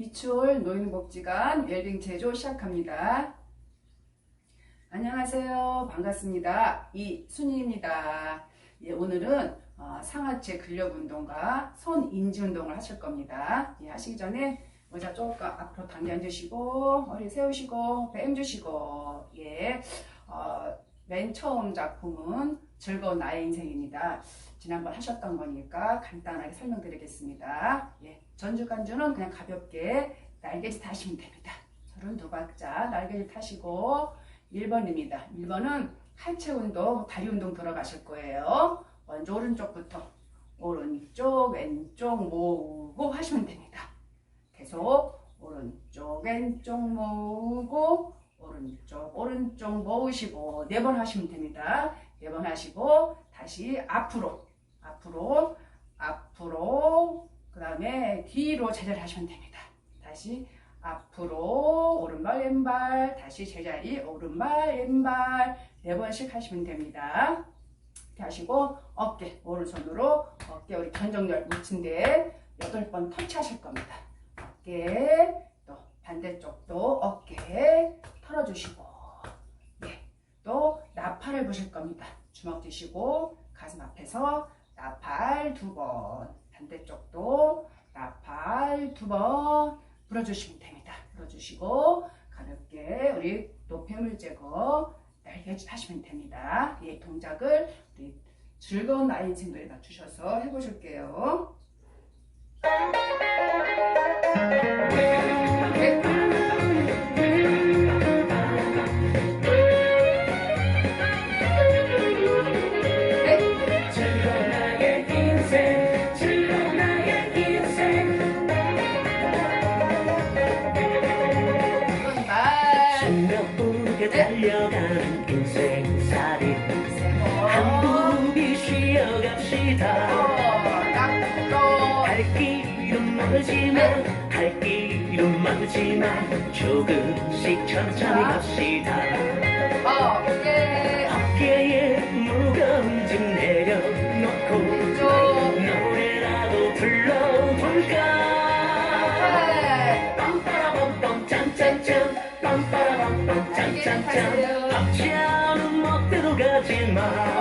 이추홀 노인복지관 웰빙 제조 시작합니다. 안녕하세요. 반갑습니다. 이순희입니다. 예, 오늘은 어, 상하체 근력 운동과 손 인지 운동을 하실 겁니다. 예, 하시기 전에 의자 조금 앞으로 당겨 앉으시고 머리 세우시고 뱀 주시고 예, 어, 맨 처음 작품은 즐거운 나의 인생입니다. 지난번 하셨던 거니까 간단하게 설명드리겠습니다. 예, 전주간주는 그냥 가볍게 날개짓 하시면 됩니다. 32박자 날개짓 하시고 1번입니다. 1번은 하체 운동, 다리 운동 들어가실 거예요. 먼저 오른쪽부터 오른쪽, 왼쪽 모으고 하시면 됩니다. 계속 오른쪽, 왼쪽 모으고 오른쪽, 오른쪽 모으시고 네 번 하시면 됩니다. 네번 하시고 다시 앞으로, 앞으로, 앞으로 그 다음에 뒤로 제자리 하시면 됩니다. 다시 앞으로 오른발 왼발 다시 제자리 오른발 왼발 네 번씩 하시면 됩니다. 이렇게 하시고 어깨 오른손으로 어깨 우리 견정렬 묻힌데 여덟 번 터치하실 겁니다. 어깨 또 반대쪽도 어깨 털어주시고 예, 또 나팔을 부실 겁니다. 주먹 드시고 가슴 앞에서 나팔 두 번 반대쪽도 나팔 두 번 불어주시면 됩니다. 불어주시고 가볍게 우리 노폐물 제거 날개짓 하시면 됩니다. 이 동작을 우리 즐거운 나이 인생도에 맞추셔서 해보실게요. 길은 멀지만 갈 길은 멀지만 조금씩 천천히 갑시다. 어깨 어깨에 무거운 짐 내려놓고 노래라도 불러볼까? 빰빠라밤빰 짠짠짠. 빰빠라밤빰 짠짠짠. 박자는 멋대로 가지마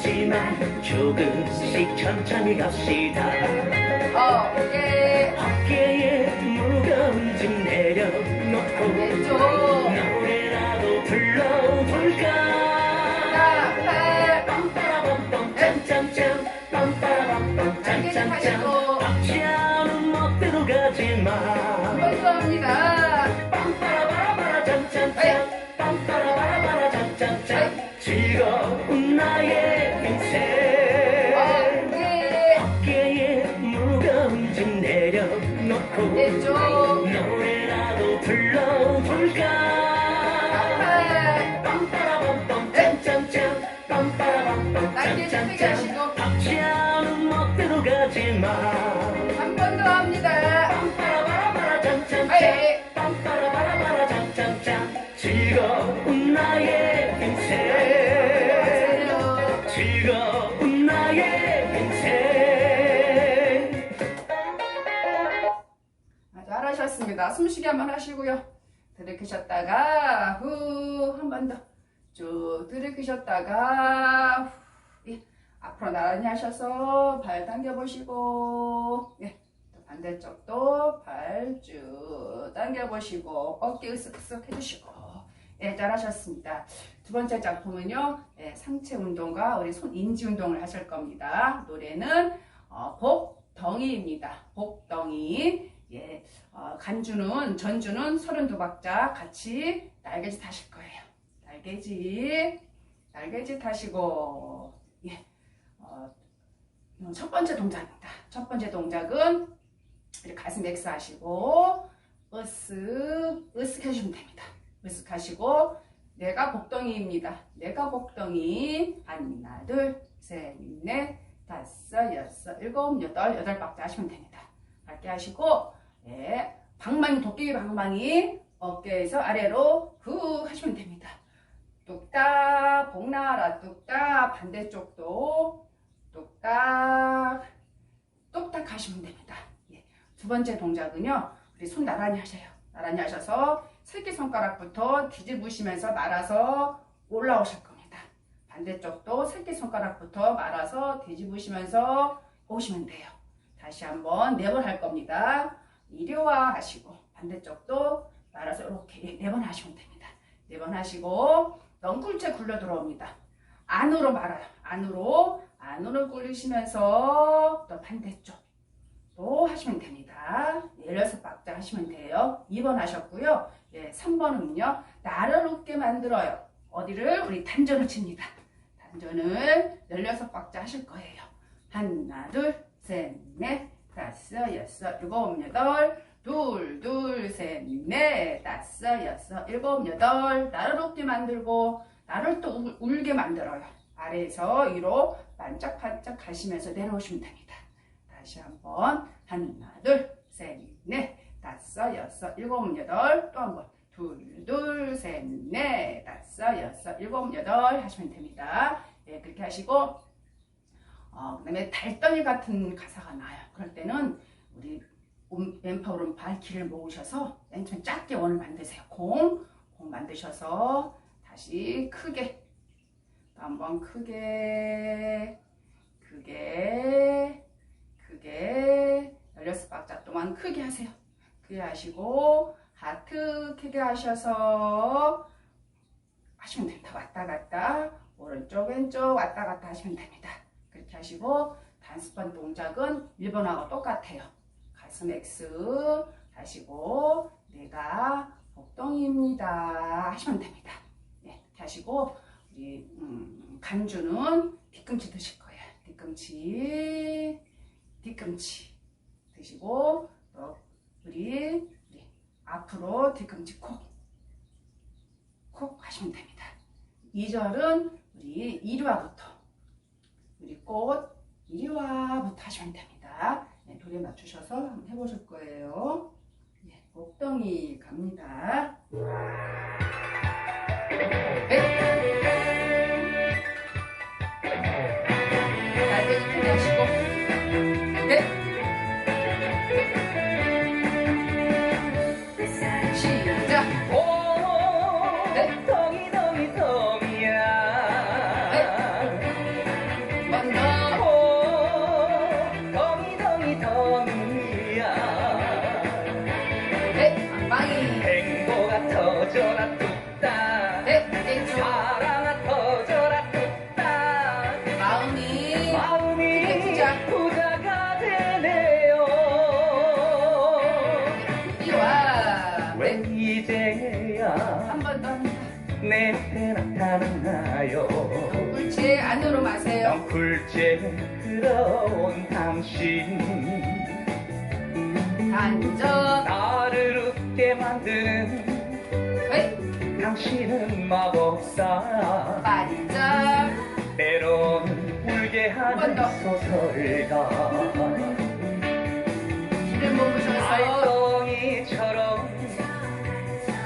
멀지만 조금씩 천천히 갑시다 어깨. 어깨에 무거운 짐 내려놓고. 노래라도 불러볼까. 빰빠라밤빰 빰빠라밤빰 멋대로 가지마 감사합니다. 하시고. 박자는 멋대로 가지마 한 번 더 합니다. 즐거운 나의 인생. 즐거운 나의 인생 아, 잘하셨습니다. 숨쉬기 한 번 하시고요. 들이키셨다가 후 한 번 더 쭉 들이키셨다가 후, 예, 앞으로 나란히 하셔서 발 당겨보시고 예, 또 반대쪽도 발 쭉 당겨보시고 어깨 으쓱으쓱 해주시고 예, 잘하셨습니다. 두 번째 작품은요 예, 상체 운동과 우리 손 인지 운동을 하실 겁니다. 노래는 어, 복덩이입니다. 복덩이 예, 어, 간주는 전주는 32박자 같이 날개짓 하실 거예요. 날개짓, 날개짓 하시고 예, 어, 첫 번째 동작입니다. 첫 번째 동작은 가슴 X 하시고 으쓱 으쓱 해주시면 됩니다. 으쓱 하시고 내가 복덩이입니다. 내가 복덩이 하나 둘셋넷 다섯 여섯 일곱 여덟 여덟 박자 하시면 됩니다. 밝게 하시고 예, 방망이 도깨비 방망이 어깨에서 아래로 후 하시면 됩니다. 뚝딱 복나라 뚝딱 반대쪽도 뚝딱 뚝딱 하시면 됩니다. 예, 두 번째 동작은요. 우리 손 나란히 하셔요. 나란히 하셔서 새끼손가락부터 뒤집으시면서 말아서 올라오실 겁니다. 반대쪽도 새끼손가락부터 말아서 뒤집으시면서 오시면 돼요. 다시 한번 네 번 할 겁니다. 이리와 하시고 반대쪽도 말아서 이렇게 네 번 하시면 됩니다. 네 번 하시고 넝쿨째 굴러 들어옵니다. 안으로 말아요. 안으로 안으로 굴리시면서 또 반대쪽 또 하시면 됩니다. 16박자 하시면 돼요. 2번 하셨고요. 예, 3번은요. 나를 웃게 만들어요. 어디를? 우리 단전을 칩니다. 단전을 16박자 하실 거예요. 하나, 둘, 셋, 넷, 다섯, 여섯, 일곱, 여덟, 둘, 둘, 셋, 넷, 다섯, 여섯, 일곱, 여덟. 나를 웃게 만들고 나를 또 울, 울게 만들어요. 아래에서 위로 반짝반짝 가시면서 내려오시면 됩니다. 다시 한번 하나 둘셋넷 다섯 여섯 일곱 여덟 또 한번 둘둘셋넷 다섯 여섯 일곱 여덟 하시면 됩니다. 네, 그렇게 하시고 어, 그 다음에 달덩이 같은 가사가 나요. 그럴 때는 우리 음, 왼팔 오른팔 길을 모으셔서 맨 처음 작게 원을 만드세요. 공, 공 만드셔서 다시 크게 또 한번 크게 크게 크게 16박자 동안 크게 하세요. 크게 하시고 하트 크게 하셔서 하시면 됩니다. 왔다 갔다 오른쪽 왼쪽 왔다 갔다 하시면 됩니다. 그렇게 하시고 단습반 동작은 1번하고 똑같아요. 가슴 X 하시고 내가 복덩이입니다 하시면 됩니다. 네, 이렇게 하시고 간주는 뒤꿈치 드실 거예요. 뒤꿈치 뒤꿈치 드시고 또 우리, 우리 앞으로 뒤꿈치 콕 콕 하시면 됩니다. 2절은 우리 1화부터 우리 꽃 1화부터 하시면 됩니다. 네, 노래 맞추셔서 한번 해보실 거예요. 네, 목덩이 갑니다. 네. 안으로 마세요. 덩굴째 들어온 당신. 단전 나를 웃게 만드는 네. 당신은 마법사. 반짝 때론 울게 번 하는 더. 소설가. 길을 모으셔서 달덩이처럼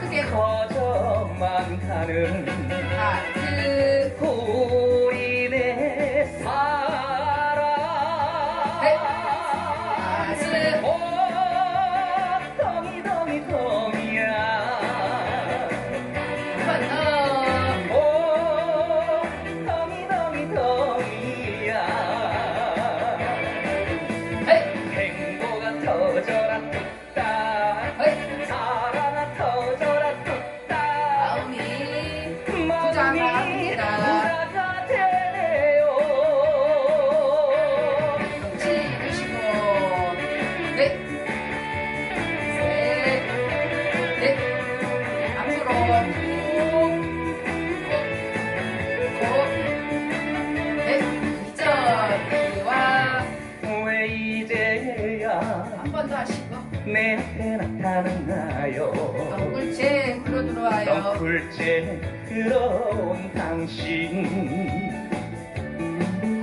크게. 커져만 가는 터져 내 앞에 나타났나요 덩굴채 굴러 들어와요. 덩굴째 들어온 당신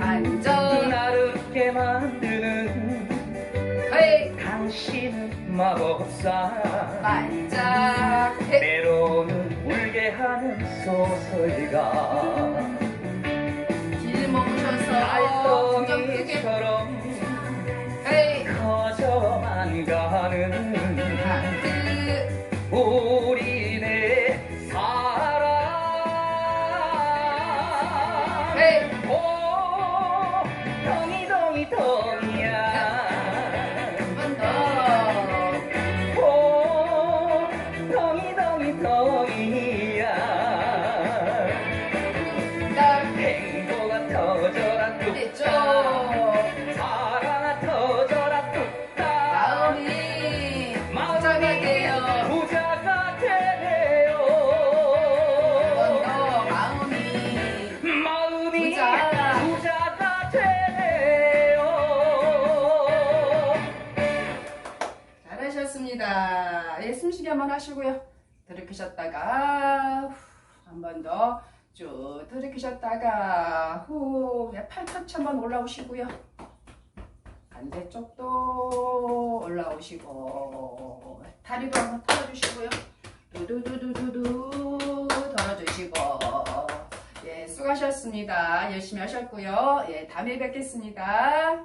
반전. 나를 웃게 만드는 헤이. 당신은 마법사 반짝해. 때로는 울게 하는 소설가 길 멈춰서 풍경 하시고요. 들이키셨다가 한 번 더 쭉 들이키셨다가 후 예, 팔꿈치 한번 올라오시고요. 반대쪽도 올라오시고 다리도 한번 털어주시고요. 두두두두두두 털어주시고 예, 수고하셨습니다. 열심히 하셨고요. 예, 다음에 뵙겠습니다.